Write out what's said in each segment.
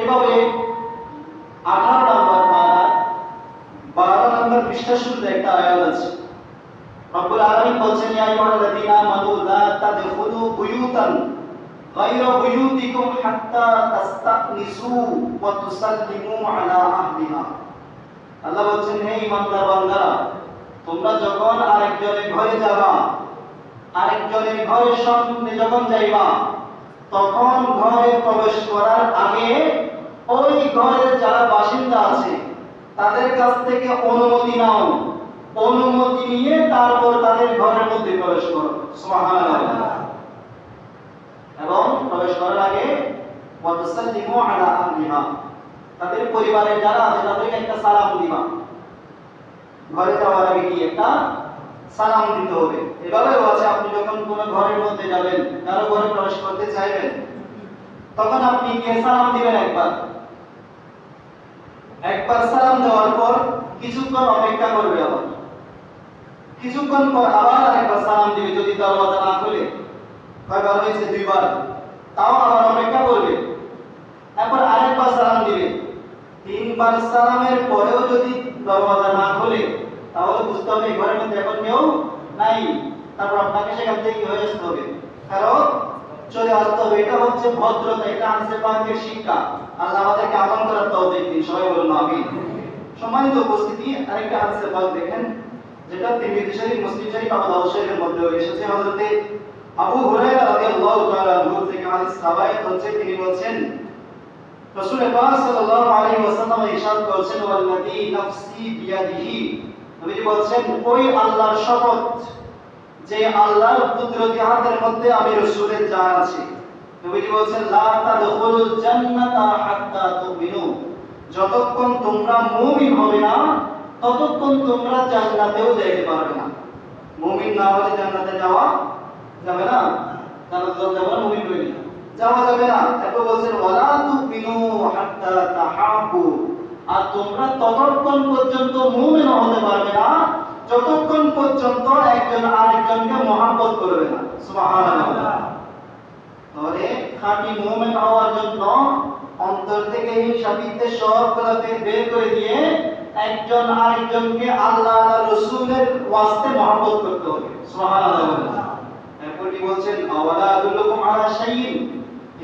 এভাবে আঠারো নম্বর পারা বারো নম্বর পৃষ্ঠা শুরুতে একটা আয়াত আছে। রব্বুল আলামিন বলছেন, ইয়া আইয়ুহাল্লাযীনা আমানু লা তাদখুলু বুয়ুতান গায়রা বুয়ুতিকুম হাত্তা তাস্তানিসু ওয়া তুসাল্লিমু আলা আহলিহা। আল্লাহ বলছেন, হে ইমানদার বান্দারা, তোমরা যখন আরেকজনের ঘরে যাবা, আরেকজনের ঘরের সামনে যখন যাইবা তখন ঘরে প্রবেশ করার আগে ওই ঘরের যারা বাসিন্দা আছে, তাদের কাছ থেকে অনুমতি নাও। অনুমতি নিয়ে তারপর তাদের ঘরের মধ্যে প্রবেশ করো। এবং প্রবেশ করার আগে তাদের পরিবারের যারা আছে, তাদেরকে একটা সালাম দিবা। ঘরে যাওয়ার আগে কি একটা সালাম দিতে হবে। এভাবেও আছে, আপনি যখন কোনো ঘরের মধ্যে যাবেন, কারও ঘরে প্রবেশ করতে চাইবেন, তখন আপনি গিয়ে সালাম দিবেন একবার। একবার সালাম দেওয়ার পর কিছুক্ষণ অপেক্ষা করবে আবার। কিছুক্ষণ পর আবার আরেকবার সালাম দিবে, যদি দরওয়াজা না খুলে। কয়বার হয়েছে? দুইবার। তাও আবার অপেক্ষা করবে। তারপর আরেকবার সালাম দিবে। তিনবার সালামের পরেও যদি দরওয়াজা না খোলে তাহলে বুঝতে হবে ঘরের মধ্যে এখন কেউ নাই। তারপর আপনাকে সেখান থেকে কি হয়ে আসতে হবে? কারণ চলে আসতে হবে। এটা হচ্ছে ভদ্রতা, এটা হাদিসের পাকের শিক্ষা। আল্লাহ আমাদেরকে আমল করার তৌফিক দিন। সবাই বলুন, আমিন। সম্মানিত উপস্থিতি, আরেকটা হাদিসের পাক দেখেন, যেটা তিরমিজি শরীফ, মুসলিম শরীফ, আবু দাউদ শরীফের মধ্যে এসেছে হযরতে আবু হুরায়রা রাদিয়াল্লাহু তাআলা আনহু থেকে হাদিস রাওয়ায়াত হচ্ছে তিনি বলছেন রাসূল সাল্লাল্লাহু আলাইহি ওয়াসাল্লাম ইরশাদ করেছেন, ওয়াল্লাযী নাফসি বিয়াদিহি। নবীজি বলছেন, ওই আল্লাহর শপথ, যে আল্লাহর কুদরতি হাতের মধ্যে আমি রাসূলের জান আছে। নবীজি বলছেন, লা তাদখুলুল জান্নাতা হাত্তা তুমিনু। যতক্ষণ তোমরা মুমিন হবে না, ততক্ষণ তোমরা জান্নাতেও যেতে পারবে না। মুমিন না হলে জান্নাতে যাওয়া যাবে না। জান্নাতে যাওয়া যাবে না মুমিন হইলে যাওয়া যাবে না। এত বলছেন, ওয়ালা তুমিনু হাত্তা তাহাব্বু আর তোমরা ততক্ষণ পর্যন্ত মুমিন হতে পারবে না, যতক্ষণ পর্যন্ত একজন আরেকজনকে মহাব্বত করবে না। সুবহানাল্লাহ। তাহলে খাঁটি মুমিন হওয়ার জন্য অন্তর থেকে সবগুলোকে বের করে দিয়ে একজন আরেকজনকে আল্লাহ আর ওয়াস্তে মহব্বত করতে হবে। সুবহানাল্লাহ এরপর কি বলছেন? আওয়ালা আদুল্লুকুম আলা শাইইন?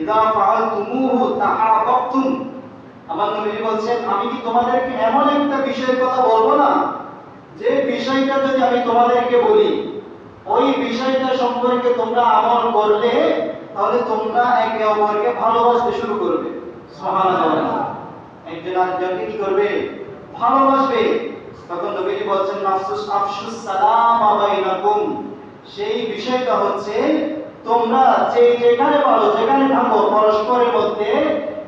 ইযা ফাআলতুমুহু আমার নবী বলছেন, আমি কি তোমাদেরকে এমন একটা বিষয়ের কথা বলব না? যে বিষয়টা যদি আমি তোমাদেরকে বলি, ওই বিষয়টা সম্পর্কে তোমরা আমল করলে, তাহলে তোমরা একে অপরকে ভালোবাসতে শুরু করবে। সুবহানাল্লাহ। একজন আরেকজনকে কি করবে? ভালোবাসবে। তখন নবীজি বলছেন, আফসুস আফসুস সালাম বাইনাকুম। সেই বিষয়টা হচ্ছে, তোমরা যে যেখানে পারো, যেখানে থাকো, পরস্পরের মধ্যে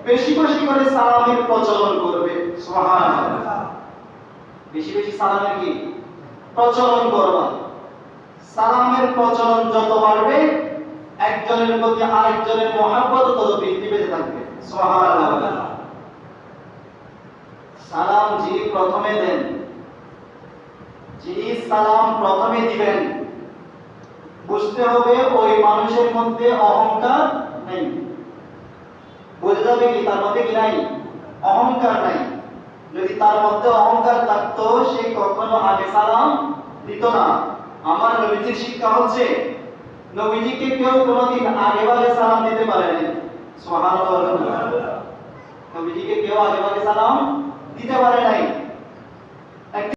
বেশি বেশি করে সালামের প্রচলন করবে বেশি বেশি সালামের কি? প্রচলন করবা। সালামের প্রচলন যত বাড়বে, একজনের প্রতি আরেকজনের মহাব্বত তত বৃদ্ধি পেতে থাকবে সালাম যিনি প্রথমে দেন, যিনি সালাম প্রথমে দিবেন, বুঝতে হবে ওই মানুষের মধ্যে অহংকার নেই। বোঝা যাবে কি তার মধ্যে কি নাই? অহংকার নাই। যদি তার মধ্যে অহংকার থাকতো সে কখনো আগে সালাম দিত না। আমার নবীজির শিক্ষা হচ্ছে নবীজিকে কেউ কোনোদিন আগে ভাগে সালাম দিতে পারেনি নবীজিকে কেউ আগে ভাগে সালাম দিতে পারে নাই।